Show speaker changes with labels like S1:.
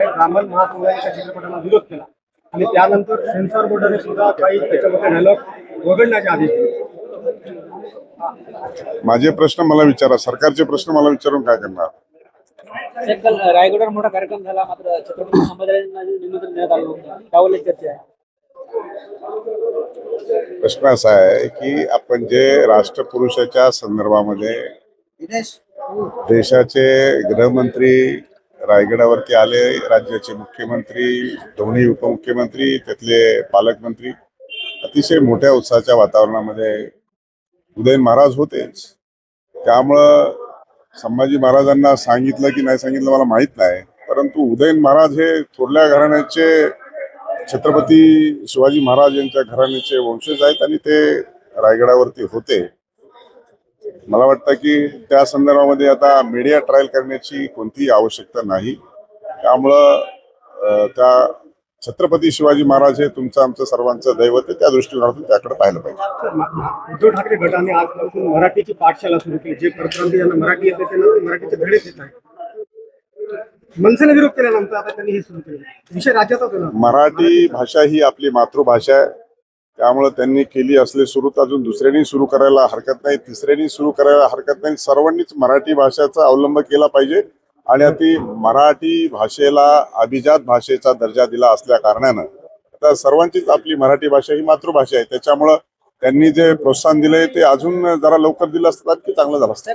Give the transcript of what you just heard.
S1: रामन महासंघाच्या चित्रपटाला विरोध केला. आणि त्यानंतर सेन्सॉर बोर्डाने सुद्धा काही त्याच्यामध्ये डायलॉग वगळण्याचे आदेश दिले
S2: माझे प्रश्न मला विचारा. सरकारचे प्रश्न मला विचारून काय करणार?
S3: रायगडवर मोठा कार्यक्रम झाला. मात्र छत्रपती संभाजीराजांना जे निमंत्रण देण्यात आलं होतं त्यावर एक चर्चा आहे
S2: प्रश्न असा आहे की आपण जे राष्ट्रपुरुषाच्या संदर्भामध्ये देशाचे गृहमंत्री रायगडावरती आले राज्याचे मुख्यमंत्री दोन्ही उपमुख्यमंत्री त्यातले पालकमंत्री. अतिशय मोठ्या उत्साहाच्या वातावरणामध्ये उदयन महाराज होतेच. त्यामुळं संभाजी महाराजांना सांगितलं की नाही सांगितलं मला माहीत नाही. परंतु उदयन महाराज हे थोरल्या घराण्याचे छत्रपती शिवाजी महाराज यांच्या घराण्याचे वंशज आहेत आणि ते रायगडावरती होते. मला वाटतं की त्या संदर्भामध्ये आता मीडिया ट्रायल करण्याची कोणतीही आवश्यकता नाही. त्यामुळं त्या छत्रपती शिवाजी महाराज हे तुमचं आमचं सर्वांचं दैवत आहे. त्या दृष्टिकोनातून त्याकडे पाहिलं पाहिजे.
S1: उद्धव ठाकरे गटाने आजपासून मराठीची पाठशाला सुरू केली. जे परप्रांती यांना मराठी येते त्यांना मराठीचे धडे देत आहेत. मनसेने विरोध केल्यानंतर आता त्यांनी हे सुरू केलं. विषय आहे ना
S2: मराठी भाषा ही आपली मातृभाषा आहे. त्यामुळं त्यांनी केली असले सुरू तर अजून दुसऱ्यांनी सुरू करायला हरकत नाही. तिसऱ्यांनी सुरू करायला हरकत नाही. सर्वांनीच मराठी भाषेचा अवलंब केला पाहिजे. आणि ती मराठी भाषेला अभिजात भाषेचा दर्जा दिला असल्या कारणानं. आता सर्वांचीच आपली मराठी भाषा ही मातृभाषा आहे. त्याच्यामुळं त्यांनी जे प्रोत्साहन दिलंय ते अजून जरा लवकर दिलं असतं की चांगलं झालं असतं.